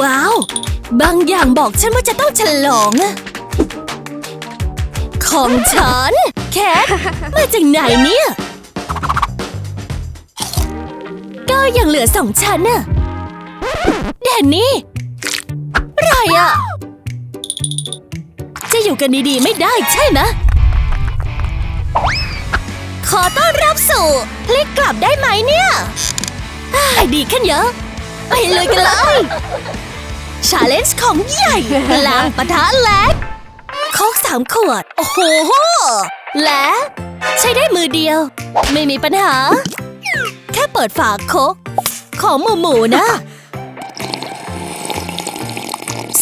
ว้าว บางอย่างบอกฉันว่าจะต้องฉลอง ของฉัน แคท มาจากไหนเนี่ย ก็ยังเหลือสองชั้นน่ะแดนนี่ไรอะจะอยู่กันดีๆไม่ได้ใช่ไหมขอต้อนรับสู่พลิกกลับได้ไหมเนี่ย ดีขึ้นเยอะ ไปเลยกันเลยชาเลนจ์ของใหญ่พลังปะทะแลกโคกสามขวด โอ้โห และ ใช้ได้มือเดียว ไม่มีปัญหา แค่เปิดฝาโคก ของหมูหมูนะ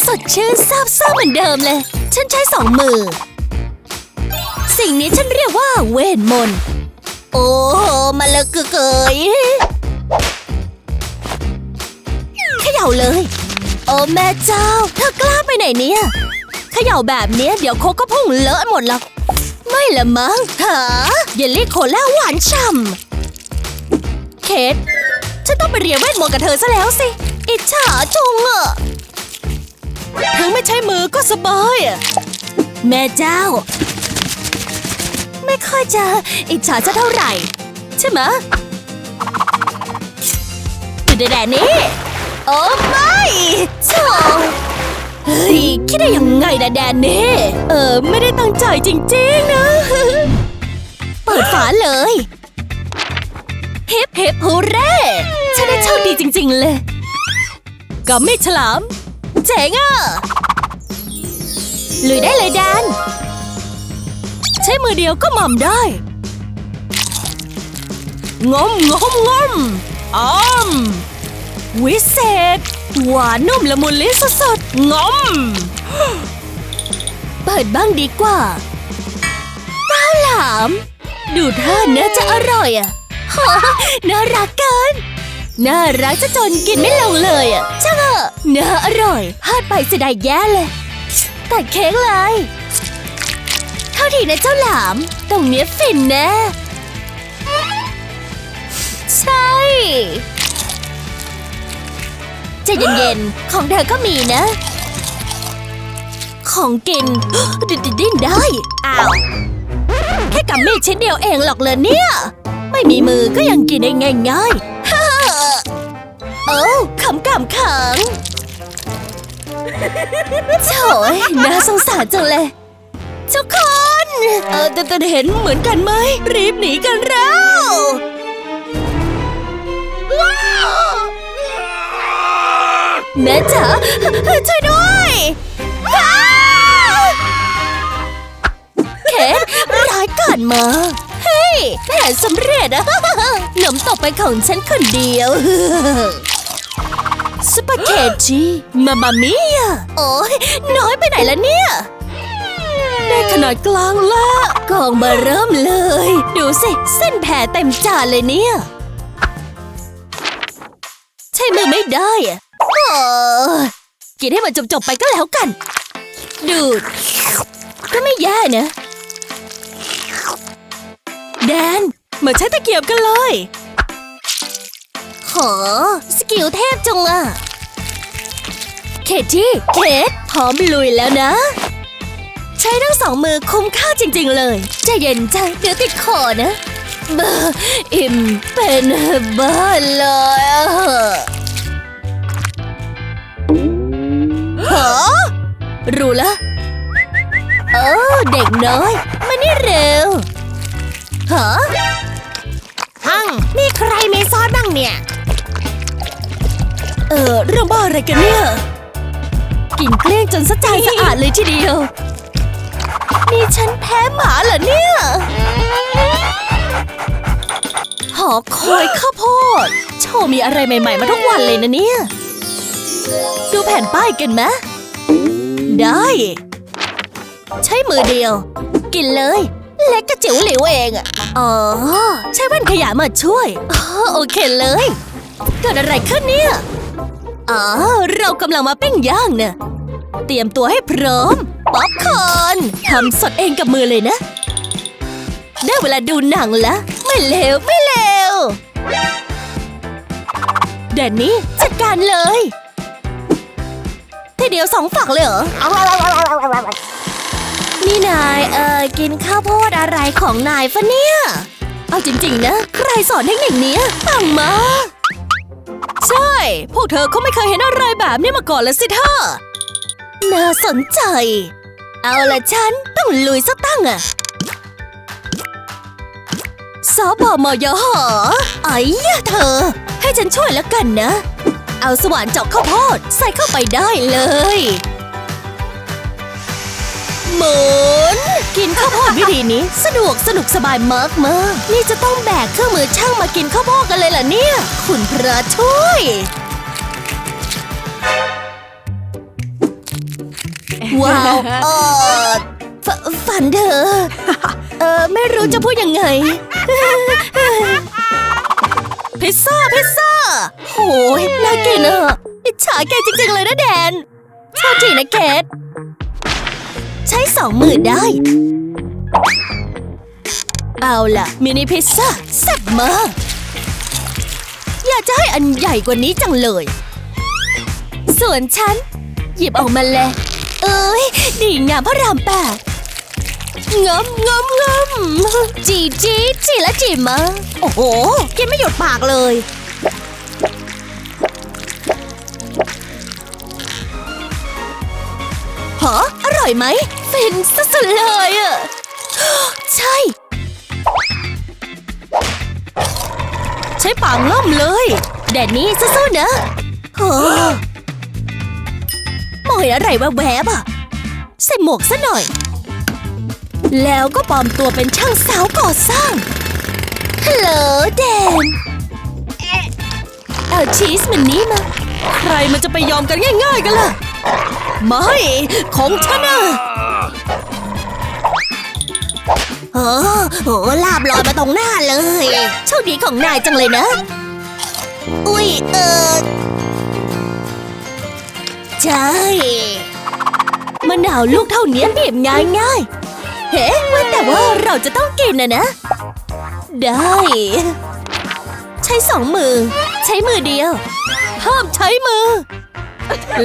สดชื่นซาบซ่าเหมือนเดิมเลย ฉันใช้สองมือ สิ่งนี้ฉันเรียกว่าเวทมนต์ โอ้โหมาเลยเกเกย เขย่าเลย โอ้แม่เจ้า เธอกล้าไปไหนเนี่ยเขย่าแบบเนี้ยเดี๋ยวโคก็พุ่งเลอะหมดหรอกไม่ละมั้งหาเยลลี่โคล่าหวานฉ่ำเคทฉันต้องไปเรียนเวทมนต์กับเธอซะแล้วสิ อิจฉาจุงอะถึงไม่ใช้มือก็สบายอะแม่เจ้า ไม่ค่อยจะอิจฉาจะเท่าไหร่ ใช่ไหมะจุดแดนนี่ โอ้ไม่โธ่เฮ้ยคิดได้ยังไงนะแดนเน่เออ ไม่ได้ตั้งใจจริงๆนะ เปิดฝาเลยฮิปฮิปฮูเร่ฉันได้โชคดีจริง ๆ เลยกับไม่ฉลาม เจ๋งอะลุยได้เลยแดน ใช้มือเดียวก็หม่ำได้งมงมงมอ้อม วิเศษ หวานนุ่มละมุนลิ้นสดๆงอม เปิดบ้างดีกว่าเต้าหลาม ดูท่าน่าจะอร่อยอะโหน่ารักเกิน น่ารักจะจนกินไม่ลงเลยอะช่างเถอะน่าอร่อยพลาดไปเสียดายแย่เลย ตัดเค้กเลยเท่าทีนะเจ้าหลาม ตรงเนี้ยฟินแนะ ใช่ ใจะเย็นๆ ของเธอก็มีนะ ของกินดิ้นได้ อ้าว แค่กับมีดชิ้นเดียวเองหรอกเลยเนี่ย ไม่มีมือก็ยังกินได้ง่ายๆฮ่าโอ้ขำกำขังโถยน่าสงสารจังเลย ทุกคน เออแต่แต่เห็นเหมือนกันไหม รีบหนีกันแล้ว แม่จ๋าช่วยด้วยเคทร้ายกาจมา เฮ้ยแผนสำเร็จอะหนมตกไปของฉันคนเดียวสปาเกตตีมามามิยะโอ้ยน้อยไปไหนละเนี่ยได้ขนาดกลางละกองมาเริ่มเลย ดูสิ เส้นแผ่เต็มจานเลยเนี่ย ใช่มือไม่ได้อะ กินให้มันจบๆไปก็แล้วกัน ดูด ก็ไม่แย่นะแดนมาใช้ตะเกียบกันเลยโหสกิลเทพจังอะเคที่เคทพร้อมลุยแล้วนะ ใช้ทั้งสองมือคุ้มค่าจริง ๆ เลยใจเย็นใจเดี๋ยวติดคอนะเบอร์อิ่มเป็นบ้าเลย ฮะรู้ละโอ้เด็กน้อย มานี่เร็วฮะฮังมีใครมีซอสบ้างเนี่ย เออเรื่องบ้าอะไรกันเนี่ย กินเกลี้ยงจนสะใจสะอาดเลยทีเดียว นี่ฉันแพ้หมาเหรอเนี่ย หอคอยข้าวโพดโชว์มีอะไรใหม่ ๆ มาทุกวันเลยนะเนี่ย ดูแผ่นป้ายกันไหมได้ ใช้มือเดียว กินเลย เล็กกระจิ๋วหลิวเองอะอ๋อ ใช้แว่นขยายมาช่วยอ๋อโอเคเลย เกิดอะไรขึ้นเนี่ย อ๋อ เรากำลังมาปิ้งย่างเนะเตรียมตัวให้พร้อม ป๊อปคอร์นทำสดเองกับมือเลยนะ ได้เวลาดูหนังแล้วไม่เลวไม่เลวแดนนี่จัดการเลย เดียวสองฝักเลยเหรอนี่นายเอ่อกินข้าวโพดอะไรของนายฟะเนี่ย เอาจริงๆนะ ใครสอนเทคนิคเนี้ยปังมา ใช่ พวกเธอเขาไม่เคยเห็นอะไรแบบนี้มาก่อนเลยสิท่าน่าสนใจ เอาละฉันต้องลุยสักตั้งอะสอบอมอยหอไอ้ยะเธอ ให้ฉันช่วยแล้วกันนะ เอาสว่านเจาะข้าวโพดใส่เข้าไปได้เลย หมุน กินข้าวโพดวิธีนี้ สะดวกสนุกสบายมากมากนี่จะต้องแบกเครื่องมือช่างมากินข้าวโพดกันเลยเหรอเนี่ย คุณพระช่วย ว้าวเออฝฝันเธอเออไม่รู้จะพูดยังไง พิซซ่า พิซซ่าโอ้ยน่ากินอะอิจฉาแกจริงๆเลยนะแดนชอบทีนะเกดใช้สองมือได้ เอาล่ะ มินิพิซซ่าแซ่บมาก อยากจะให้อันใหญ่กว่านี้จังเลย ส่วนฉัน หยิบออกมาเลยเอ้ย ดีงามพระรามแปด งมงมงมจีจีจีและจีมาโอ้โห กินไม่หยุดปากเลย หออร่อยไหมฟินสุดๆเลยอะ ใช่ ใช้ปากล่อมเลย แดนนี่สู้ๆนะโอ้มองเห็นอะไรแวบๆอะ ใส่หมวกซะหน่อย แล้วก็ปลอมตัวเป็นช่างสาวก่อสร้าง ฮัลโหลแดน เอาชีสมันนี้มา ใครมันจะไปยอมกันง่ายๆกันล่ะ ไม่ ของฉันอะโอ้โหลาบลอยมาตรงหน้าเลย โชคดีของนายจังเลยนะ อุ้ย เออใช่มะนาวลูกเท่านี้บีบง่ายง่าย เฮ้ว่าแต่ว่าเราจะต้องกินนะนะ ได้ ใช้สองมือ ใช้มือเดียว ห้ามใช้มือ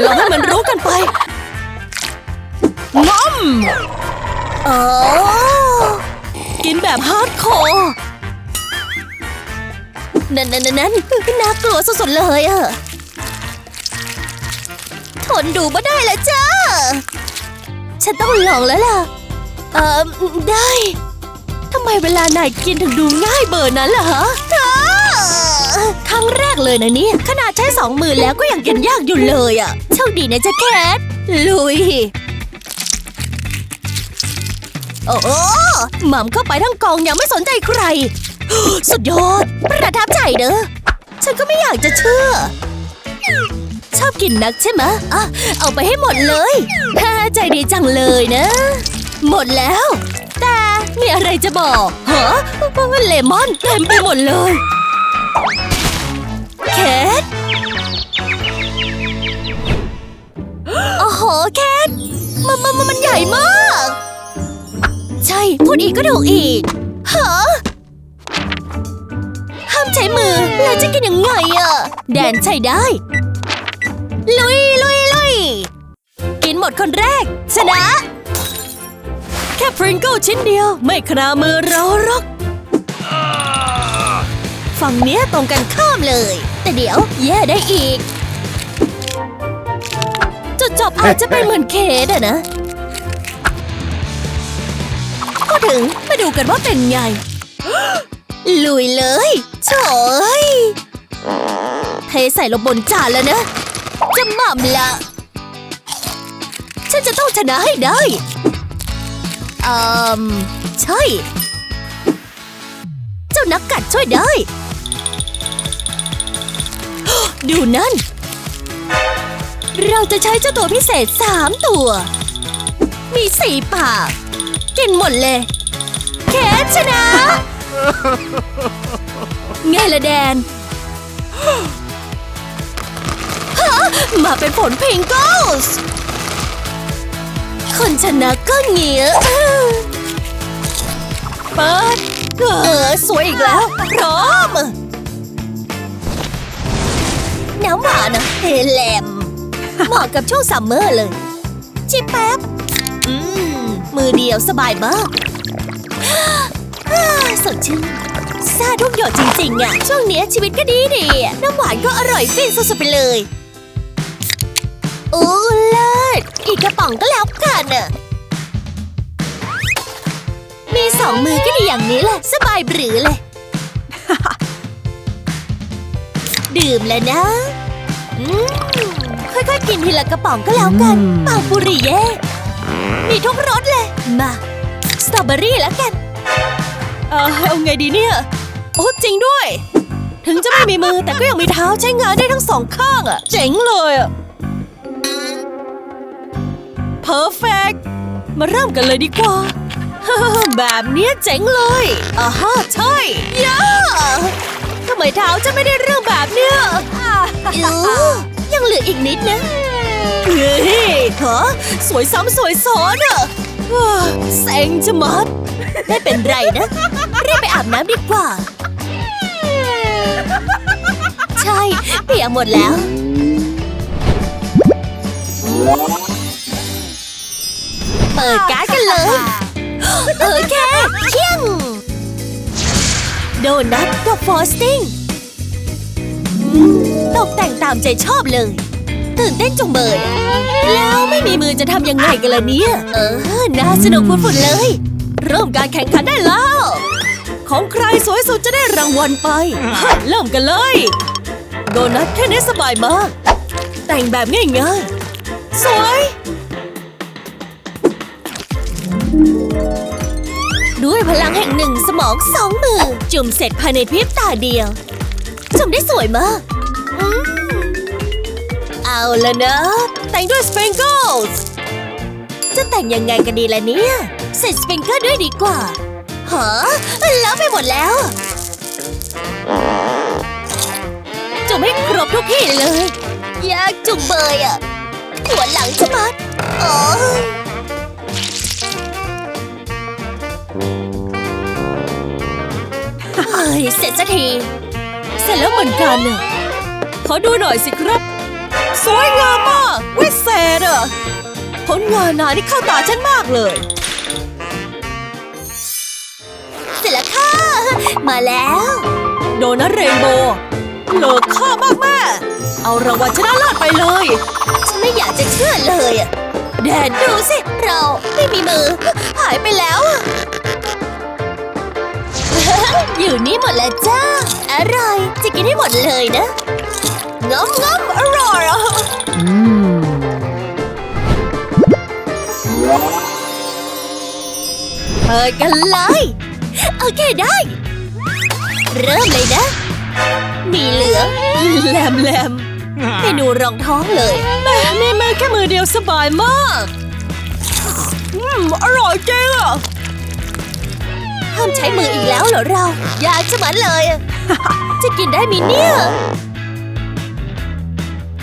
ลองให้มันรู้กันไปงอมโอ้กินแบบฮาร์ดคอร์นั่นนั่นนั่นนั่นน่ากลัวสุดๆเลยอะทนดูไม่ได้แล้วจ้า ฉันต้องลองแล้วล่ะ เอ่อได้ทำไมเวลานายกินถึงดูง่ายเบอร์นั้นล่ะฮะครั้งแรกเลยนะเนี่ยขนาดใช้สองมือแล้วก็ยังกินยากอยู่เลยอะโชคดีนะจ๊ะแคทลุย โอ้หม่ำเข้าไปทั้งกองยังไม่สนใจใคร สุดยอด ประทับใจเด้อฉันก็ไม่อยากจะเชื่อ ชอบกินนักใช่ไหมอะเอาไปให้หมดเลยใจดีจังเลยนะ หมดแล้ว แต่มีอะไรจะบอกฮะเลมอนเต็มไปหมดเลย เคทโอ้โหเคทมันมันมันมันใหญ่มาก ใช่ พูดอีกก็ถูกอีกฮะห้ามใช้มือ แล้วจะกินยังไงอะแดนใช้ได้ ลุยลุยลุยกินหมดคนแรก ชนะ แค่พริงเกิลชิ้นเดียว ไม่ครามือเราหรอกฝั่งเนี้ยตรงกันข้ามเลย แต่เดี๋ยวแย่ได้อีก จุดจบอาจจะเป็นเหมือนเคสอะนะก็ถึงมาดูกันว่าเป็นไง ลุยเลยโฉยเทใส่ลงบนจานแล้วนะจะหม่ำละ ฉันจะต้องชนะให้ได้ เอ่มใช่ เจ้านักกัดช่วยได้ ดูนั่น เราจะใช้เจ้าตัวพิเศษสามตัว มีสี่ปาก กินหมดเลยแคทชนะ ไงละแดนฮะมาเป็นผลเพลงก o ส คนชนะก็เงี้ยเปิดเออสวยอีกแล้ว พร้อม น้ำหวานอะเฮเลมเหมาะกับช่วงซัมเมอร์เลย จิบแป๊บ อืม มือเดียวสบายมากอ่าสดชื่นซาทุกหยดจริงๆอะช่วงเนี้ยชีวิตก็ดีดีๆอะน้ำหวานก็อร่อยฟินสุดๆไปเลยโอ้เลิศอีกกระป๋องก็แล้วกันอะมีสองมือก็ดีอย่างนี้แหละ สบายบรือเลย ดื่มแล้วนะอืมค่อยๆกินทีละกระป๋องก็แล้วกัน เป่าปุริเย่มีทุกรสเลย มา สตรอเบอรี่แล้วกัน เออเอาไงดีเนี่ย โอ้จริงด้วย ถึงจะไม่มีมือแต่ก็ยังมีเท้าใช้งานได้ทั้งสองข้างอะเจ๋งเลยอะ perfect มาเริ่มกันเลยดีกว่า แบบเนี้ยเจ๋งเลยอ่าฮะใช่ย่าทำไมเท้าจะไม่ได้เรื่องแบบเนี้ยอิ๊วยังเหลืออีกนิดนะเฮ้ยเหรอสวยซ้ำสวยซ้อนอะว้าเซ็งจะมัดไม่เป็นไรนะรีบไปอาบน้ำดีกว่า ใช่ เปียกหมดแล้ว เปิดการ์ดกันเลยโอเคเที่ยง โดนัทกับฟอสติ้งอืมตกแต่งตามใจชอบเลย ตื่นเต้นจงเบยอะแล้วไม่มีมือจะทำยังไงกันล่ะเนี่ย เออ น่าสนุกฟุดๆเลย เริ่มการแข่งขันได้แล้ว ของใครสวยสุดจะได้รางวัลไป เริ่มกันเลย โดนัทแค่นี้สบายมาก แต่งแบบง่ายๆ สวย ด้วยพลังแห่งหนึ่งสมองสองมือ จุ่มเสร็จภายในพริบตาเดียว จุ่มได้สวยมากอเอาละนะ แต่งด้วยสปริงเกิลส์จะแต่งยังไงกันดีล่ะเนี่ยใส่สปริงเกิลด้วยดีกว่าฮะแล้วไปหมดแล้ว จุ่มให้ครบทุกที่เลยยากจุ่มเบยอะหัวหลังจะมัดอ๋อ เฮ้ยเสร็จสักที เสร็จแล้วเหมือนกันน่ะขอดูหน่อยสิครับ สวยงามมากวิเศษอะผลงานนานี่เข้าตาฉันมากเลย เสร็จแล้วค่ะ มาแล้ว โดนัทเรนโบว์เลิกค่ามากแม่เอารางวัลชนะเลิศไปเลย ฉันไม่อยากจะเชื่อเลยอะแดนดูสิ เราไม่มีมือ หายไปแล้วอะ อยู่นี่หมดแล้วจ้า อร่อย จะกินให้หมดเลยนะงอมงอมอร่อยอะเปิดกันเลย โอเคได้ เริ่มเลยนะ มีเหลืองแหลมแหลมเมนูรองท้องเลยแม่มีมือแค่มือเดียวสบายมาก อืม อร่อยจริงอะ ห้ามใช้มืออีกแล้วเหรอเรา อยากจะมันเลยอะจะกินได้ไหมเนี่ย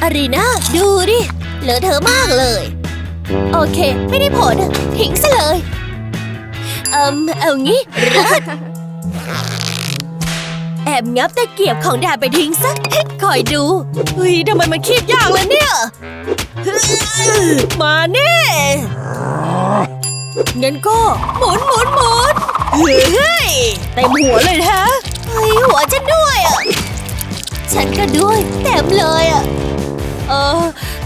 อารีนาดูดิ เหลือเธอมากเลย โอเค ไม่ได้ผลอะทิ้งซะเลย เอิมเอางี้เลิศแอบงับตะเกียบของดาไปทิ้งซะคอยดูเฮ้ยทำไมมันคีบยากเลยเนี่ย มานี่งั้นก็หมุนหมุนหมุน เฮ้ยเต็มหัวเลยนะเฮ้ยหัวฉันด้วยอะ ฉันก็ด้วยเต็มเลยอะ เออ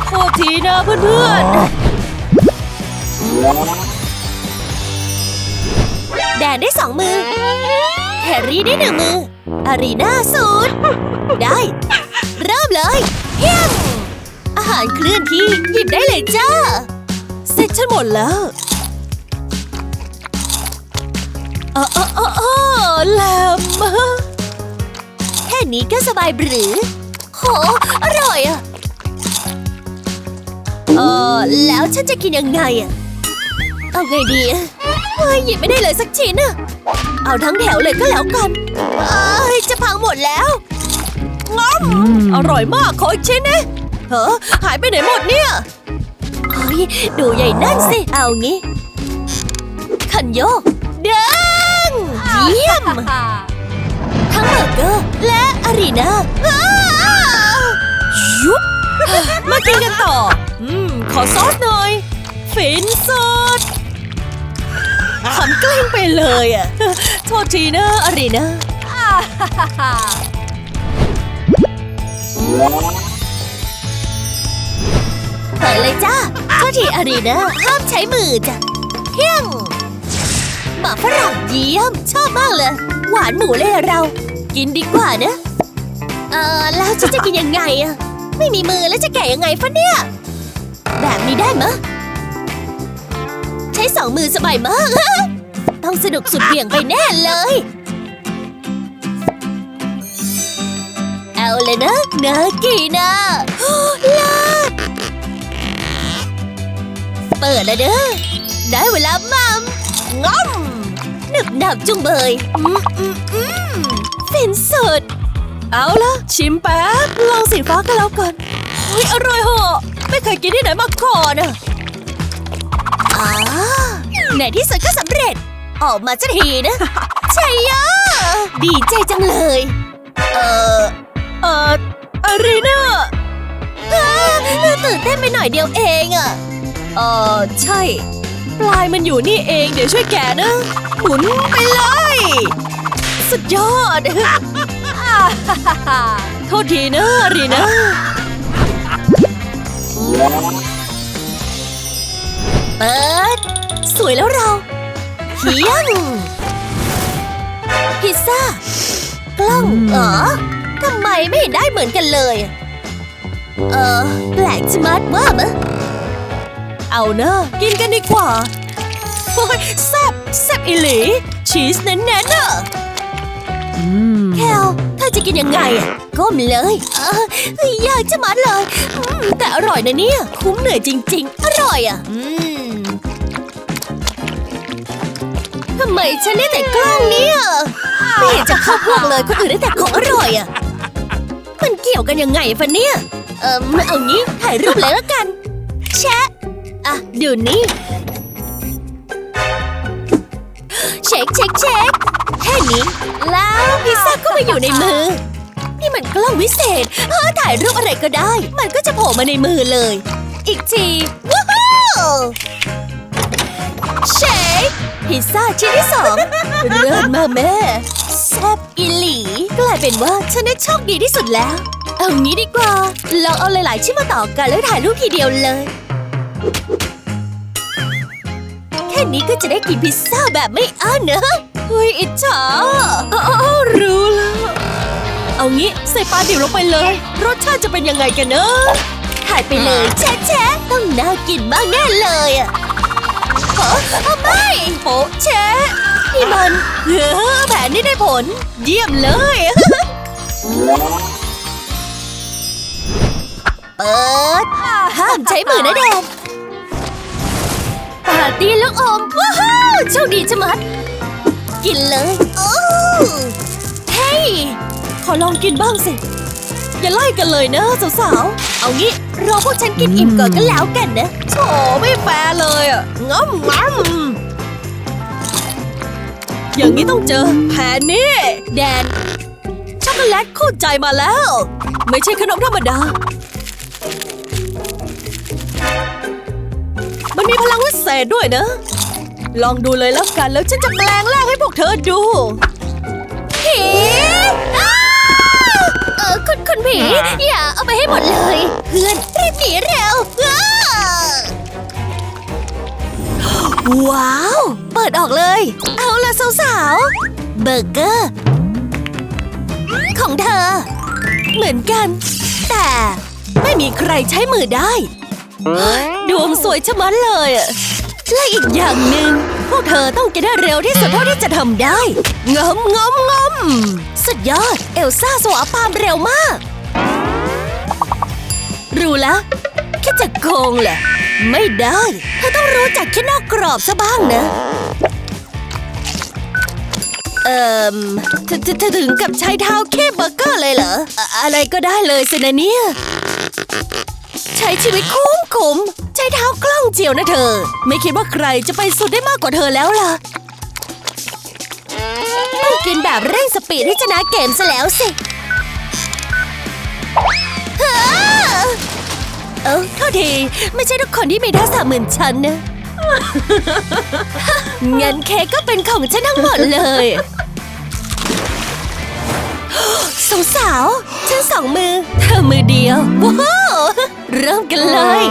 โทษทีนะเพื่อนๆ แดนได้สองมือ แฮร์รี่ได้หนึ่งมือ อารีนาศูนย์ได้ เริ่มเลยเฮียมอาหารเคลื่อนที่หยิบได้เลยจ้า เสร็จฉันหมดแล้ว เออเออเออเออแหลมแค่นี้ก็สบายหรือโหอร่อยอะเออแล้วฉันจะกินยังไงอะเอาไงดีอะเฮ้ยหยิบไม่ได้เลยสักชิ้นอะเอาทั้งแถวเลยก็แล้วกันเอ้ยจะพังหมดแล้วงอมอร่อยมากขออีกชิ้นนะเฮ้อหายไปไหนหมดเนี่ยเฮ้ยดูใหญ่นั่นสิ เอางี้คันโยกเด้ง เยี่ยม ทั้งเบอร์เกอร์และอารีนาอ้าวยุบมากินกันต่อ อืม ขอซอสหน่อย ฟินสุดขำแกล้งไปเลยอะ โทษทีนะอารีนะเปิดเลยจ้าโทษทีอารีนะห้ามใช้มือจ้ะเพียง หมาฝรั่งเยี่ยม ชอบมากเลย หวานหมูเลยเรา กินดีกว่านะ เออแล้วฉันจะกินยังไงอะไม่มีมือแล้วจะแกะยังไงฟะเนี่ย แบบนี้ได้มะ ใช้สองมือสบายมากต้องสนุกสุดเหวี่ยงไปแน่เลย เอาเลยนะเนื้อกีนะเลิศเปิดแล้วเด้อได้เวลามัม ง้อมหนึบหนับจุงเบย อืมอืมอืมฟินสุด เอาละชิมแป๊บ ลองสีฟ้ากันแล้วกันเฮ้ยอร่อยเหอะไม่เคยกินที่ไหนมาก่อนอะอ่าในที่สุดก็สำเร็จ ออกมาจะทีนะชัยยะดีใจจังเลย เออเอออะไรนะอ่าตื่นเต้นไปหน่อยเดียวเองอะเออใช่ ปลายมันอยู่นี่เอง เดี๋ยวช่วยแกะนะหมุนไปเลย สุดยอดโทษทีนะรีนะเปิด สวยแล้วเราเฮียงพิซซ่ากล้องเออทำไมไม่เห็นได้เหมือนกันเลย เออ แปลกชะมัดว่ามะ เอาเนอะกินกันดีกว่าโอ้ยแซ่บแซ่บอีหลี ชีสแน่นๆเนอะแคลเธอจะกินยังไงอะก้มเลยเออยากจะมัดเลยอืมแต่อร่อยนะเนี่ย คุ้มเหนื่อยจริง ๆ อร่อยอะอืมทำไมฉันได้แต่กล้องเนี่ยไม่เห็นจะเข้าพวกเลยคนอื่นได้แต่ของอร่อยอะ มันเกี่ยวกันยังไงฟะเนี่ย เออเอางี้ถ่ายรูปเลยละกัน แชะ อะดูนี่เช็คเช็คเช็คแค่นี้ แล้วพิซซ่าก็มาอยู่ในมือ นี่มันกล้องวิเศษเออถ่ายรูปอะไรก็ได้ มันก็จะโผล่มาในมือเลย อีกทีว้าวเช็คพิซซ่าชิ้นที่สองเลิศมาแม่แซบอีหลีกลายเป็นว่าฉันได้โชคดีที่สุดแล้ว เอางี้ดีกว่าลองเอาหลายๆชิ้นมาต่อกันแล้วถ่ายรูปทีเดียวเลย แค่นี้ก็จะได้กินพิซซ่าแบบไม่อั้นนะเฮ้ยอิจฉาอ๋อรู้แล้วเอางี้ใส่ปลาดิบลงไปเลย รสชาติจะเป็นยังไงกันเนอะถ่ายไปเลยแชะแชะต้องน่ากินมากแน่เลยอะเฮ้อไม่โป๊ะแชะนี่มันเฮ้อแผนนี้ได้ผล เยี่ยมเลย เปิด ห้ามใช้มือนะแดนปาร์ตี้ลูกอมว้าวโชคดีชะมัด กินเลยโอ้เฮ้ยขอลองกินบ้างสิ อย่าไล่กันเลยนะสาวๆ เอางี้รอพวกฉันกินอิ่มก่อนก็แล้วกันนะโถไม่แฟร์เลยอะงอมงอมอย่างนี้ต้องเจอแผนนี่แดนช็อกโกแลตคู่ใจมาแล้ว ไม่ใช่ขนมธรรมดา ษด้วยนะ ลองดูเลยแล้วกันแล้วฉันจะแปลงร่างให้พวกเธอดูผีอ้าวเออคุณคุณผีอย่าเอาไปให้หมดเลย เพื่อนรีบหนีเร็วอ้าวว้าว เปิดออกเลย เอาละสาวๆเบอร์เกอร์ ของเธอ เหมือนกัน แต่ไม่มีใครใช้มือได้ ดวงสวยชะมัดเลยอะ และอีกอย่างหนึ่งพวกเธอต้องกินให้เร็วที่สุดเท่าที่จะทำได้งอมงอมงอมสุดยอด เอลซ่าสวาปามเร็วมาก รู้แล้วคิดจะโกงเหรอไม่ได้เธอต้องรู้จักคิดนอกกรอบซะบ้างนะ เอ่อถถถถึงกับใช้เท้าแค่เบอร์เกอร์เลยเหรออะอะไรก็ได้เลยสินะเนี่ย ใช้ชีวิตคุ้มคุ้ม ช้เท้ากล้องเจียวนะเธอ ไม่คิดว่าใครจะไปสุดได้มากกว่าเธอแล้วล่ะต้องกินแบบเร่งสปีดให้ชนะเกมซะแล้วสิเออโทษที ไม่ใช่ทุกคนที่มีทักษะเหมือนฉันนะงั้นเค้กก็เป็นของฉันทั้งหมดเลยสองสาวฉันสองมือ เธอมือเดียว ว้าว เริ่มกันเลย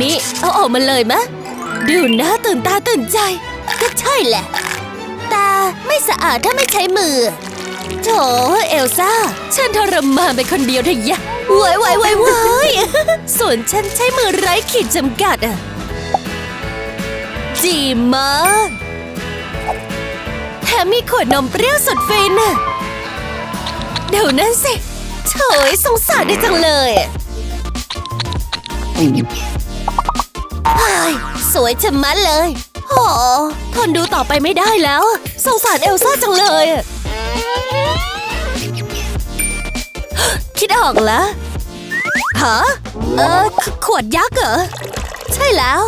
นี่เอาออกมาเลยมะดูหน้าตื่นตาตื่นใจ ก็ใช่แหละ ตาไม่สะอาดถ้าไม่ใช้มือ โถเอลซ่า ฉันทรมานไปคนเดียวเถอะยะเว้ยว้ยว้ยว้ยส่วนฉันใช้มือไร้ขีดจำกัดอะดีมากแถมมีขวดนมเปรี้ยวสุดฟินอะเดี๋ยวนั้นสิโถยสงสารได้จังเลยเฮ้ย สวยชะมัดเลยโอ้ทนดูต่อไปไม่ได้แล้ว สงสารเอลซ่าจังเลย คิดออกแล้วฮะเออขขวดยักษ์เหรอ ใช่แล้ว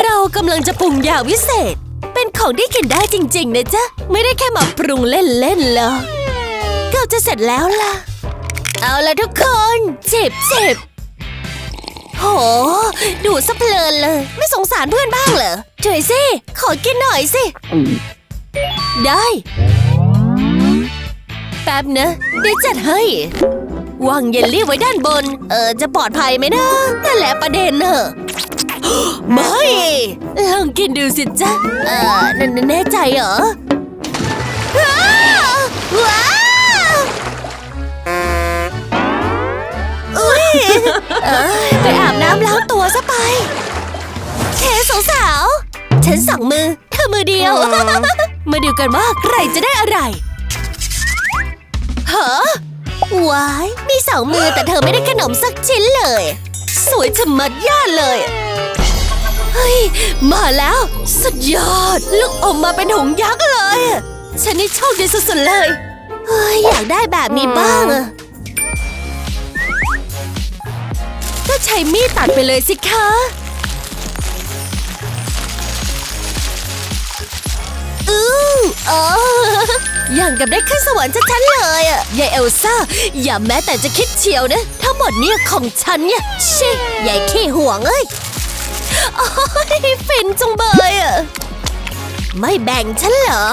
เรากำลังจะปรุงยาวิเศษ เป็นของที่กินได้จริง ๆ นะจ๊ะ ไม่ได้แค่มาปรุงเล่นๆหรอกเกือบจะเสร็จแล้วล่ะ เอาละทุกคน เจ็บเจ็บ โห ดูสะเพลินเลย ไม่สงสารเพื่อนบ้างเหรอช่วยสิ ขอกินหน่อยสิ ได้ แป๊บนะเดี๋ยวจัดให้ วางเยลลี่ไว้ด้านบน เออ จะปลอดภัยไหมนะ นั่นแหละประเด็นเนอะไม่ ลองกินดูสิจ๊ะ เออนั่นแน่ใจเหรอว้าวว้าว เอยไปอาบน้ำล้างตัวซะไปเทสสาวๆฉันสองมือเธอมือเดียว มาดูกันว่าใครจะได้อะไรฮะว้าย มีสองมือแต่เธอไม่ได้ขนมสักชิ้นเลย สวยชะมัดย่าเลย เฮ้ย มาแล้ว สุดยอด ลูกอมมาเป็นถุงยักษ์เลย ฉันนี่โชคดีสุดๆเลย เฮ้ย อยากได้แบบนี้บ้างอะ ก็ใช้มีดตัดไปเลยสิคะอือเอออย่างกับได้ขึ้นสวรรค์ชัดๆเลยอะยายเอลซ่า อย่าแม้แต่จะคิดเชียวนะทั้งหมดเนี่ยของฉันเนี่ยชิยายขี้ห่วงเอ้ยโอ้ยฟินจังเบยอะไม่แบ่งฉันเหรอ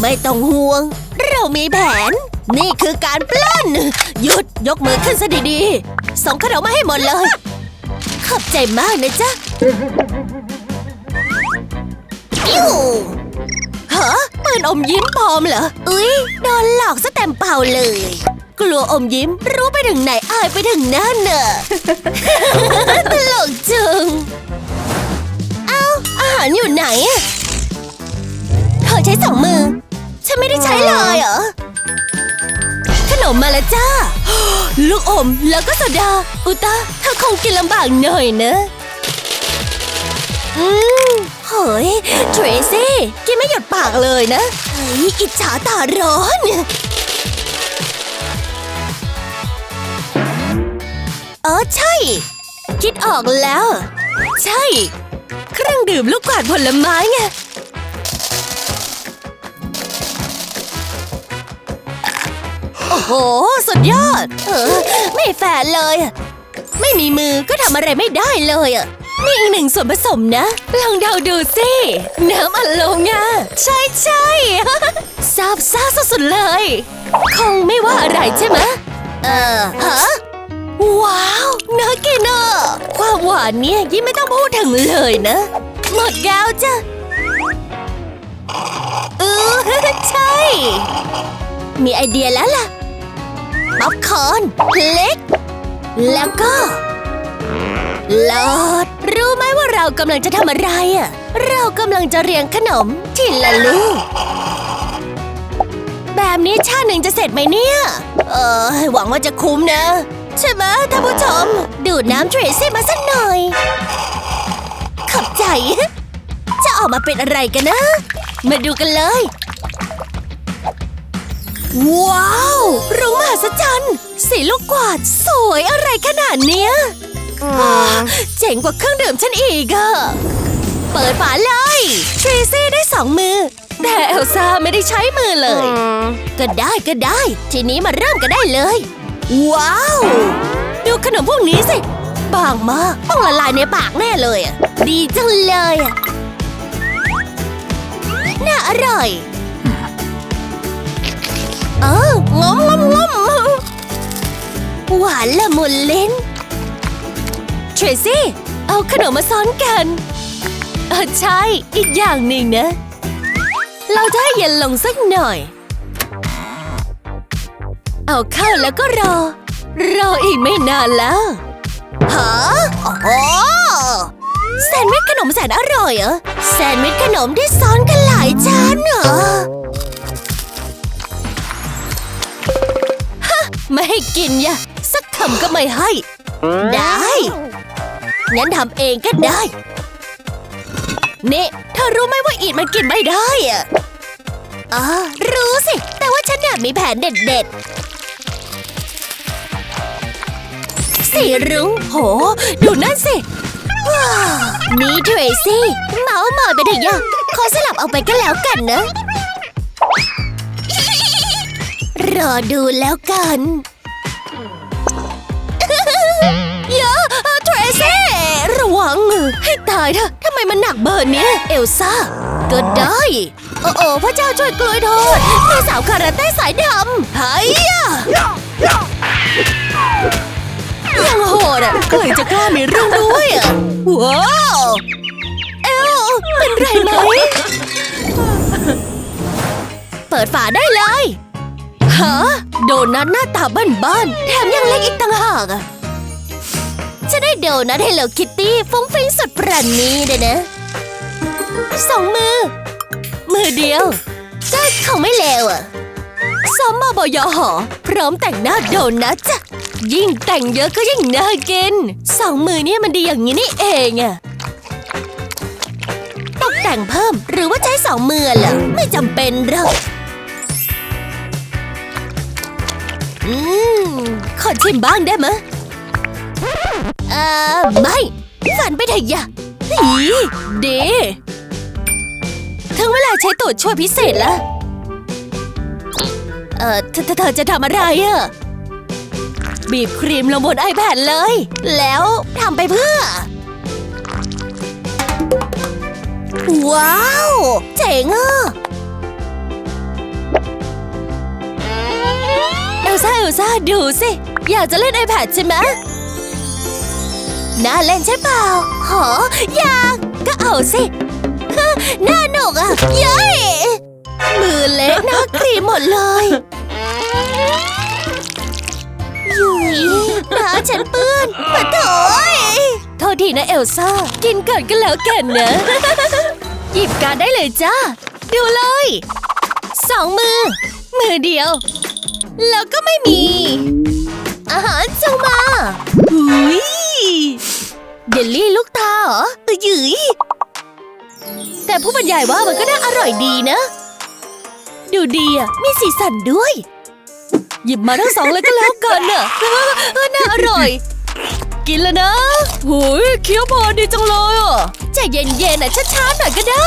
ไม่ต้องห่วง เรามีแผน นี่คือการปล้น หยุดยกมือขึ้นซะดีๆ ส่งขนมมาให้หมดเลย ขอบใจมากนะจ๊ะอิวฮะปืนอมยิ้มปลอมเหรอ อุ๊ยโดนหลอกซะเต็มเป่าเลย กลัวอมยิ้มรู้ไปถึงไหนอายไปถึงนั่นน่ะตลกจังเอาอาหารอยู่ไหนอะเธอใช้สองมือ ฉันไม่ได้ใช้เลยเหรอ มมาแล้วจ้า ลูกอมแล้วก็โซดา อุตาเธอคงกินลำบากหน่อยนะอืมเฮ้ยเทรซี่กินไม่หยุดปากเลยนะเฮ้ยอิจฉาตาร้อนเออใช่ คิดออกแล้ว ใช่ เครื่องดื่มลูกกวาดผลไม้ไง โอ้โห สุดยอด เออ ไม่แฟร์เลย ไม่มีมือก็ทำอะไรไม่ได้เลยอะมีอีกหนึ่งส่วนผสมนะ ลองเดาดูสิ น้ำอัดลมไงใช่ใช่ซาบซ่าสุดๆเลย คงไม่ว่าอะไรใช่ไหมเออฮะว้าวน่ากินอะความหวานเนี่ยยิ่งไม่ต้องพูดถึงเลยนะ หมดแก้วจ้ะเออใช่ มีไอเดียแล้วล่ะ ป๊อปคอร์นพลิก แล้วก็หลอด รู้ไหมว่าเรากำลังจะทำอะไรอะ เรากำลังจะเรียงขนมทีละลูก แบบนี้ชาติหนึ่งจะเสร็จไหมเนี่ย เออหวังว่าจะคุ้มนะ ใช่ไหมท่านผู้ชม ดูดน้ำเทรซี่มาสักหน่อยขอบใจ จะออกมาเป็นอะไรกันนะ มาดูกันเลย ว้าวรุ้งมหัศจรรย์สีลูกกวาดสวยอะไรขนาดเนี้ยอ่าเจ๋งกว่าเครื่องดื่มฉันอีกอะเปิดฝาเลย ทรีซี่ได้สองมือ แต่เอลซ่าไม่ได้ใช้มือเลย ก็ได้ก็ได้ ทีนี้มาเริ่มกันได้เลย ว้าว ดูขนมพวกนี้สิ บางมากต้องละลายในปากแน่เลยอะดีจังเลยอะน่าอร่อยเอองมงมงมหวานละมุนเลิ้นเทรซี่ เอาขนมมาซ้อนกันเออใช่ อีกอย่างหนึ่งนะ เราจะให้เย็นลงสักหน่อย เอาเข้าแล้วก็รอ รออีกไม่นานแล้วฮะโอ้โหแซนด์วิชขนมแสนอร่อยเหรอแซนด์วิชขนมที่ซ้อนกันหลายชั้นเหรอ ไม่ให้กินยะสักคำก็ไม่ให้ ได้ งั้นทำเองก็ได้นี่เธอรู้ไหมว่าอีดมันกินไม่ได้อะอ๋อรู้สิ แต่ว่าฉันเนี่ยมีแผนเด็ดๆสีรุ้งโห ดูนั่นสิ ว้าว นี่เทรซี่ เมาส์มอยไปเถอะยะขอสลับเอาไปก็แล้วกันนะ รอดูแล้วกันเยอะเทรซี่ระวัง ให้ตายเถอะทำไมมันหนักเบอร์เนี้ยเอลซ่า ก็ได้ โอ้โอ้พระเจ้าช่วยกล้วยทอดแม่สาวคาราเต้สายดำไฮยะยังโหดอะใครจะกล้ามีเรื่องด้วยอะว้าวเอลเป็นไรไหม เปิดฝาได้เลย ฮะโดนัทหน้าตาบ้านๆแถมยังเล็กอีกต่างหากอะจะได้โดนัทให้เหลคิตตี้ฟุ้งฟิ้งสุดปราณีเลยนะสองมือ มือเดียวก็คงไม่เลวอะสมบอยหอ พร้อมแต่งหน้าโดนัทจ้ะยิ่งแต่งเยอะก็ยิ่งน่ากินสองมือเนี่ยมันดีอย่างนี้นี่เองอะตกแต่งเพิ่มหรือว่าใช้สองมือเหรอไม่จำเป็นหรอก อืม ขอชิมบ้างได้ไหมเอ่อ ไม่ฝันไปเถอะอย่าอีดีถึงเวลาใช้ตูดช่วยพิเศษแล้ว เอ่อเธอเธอเธอจะทำอะไรอะบีบครีมลงบนไอแพดเลย แล้วทำไปเพื่อ ว้าว เจ๋งอะ เอลซ่าเอลซ่าดูสิ อยากจะเล่น iPad ใช่ไหมน่าเล่นใช่เปล่าหออยากก็เอาสิฮะน่าหนุกอะเย้ยมือเล็กหน้าครีมหมดเลยยุยหน้าฉันเปื้อนปะโถยโทษทีนะเอลซ่า กินก่อนก็แล้วกันนะ หยิบการได้เลยจ้า ดูเลย สองมือ มือเดียว แล้วก็ไม่มี อาหารจงมาหุยเยลลี่ลูกตาเหรอเออหยืยแต่ผู้บรรยายว่ามันก็น่าอร่อยดีนะ ดูดีอะ มีสีสันด้วย หยิบมาทั้งสองเลยก็แล้วกันน่ะเออน่าอร่อย กินแล้วนะหุยเคี้ยวพอดีจังเลยอะใจเย็นๆน่ะช้าๆหน่อยก็ได้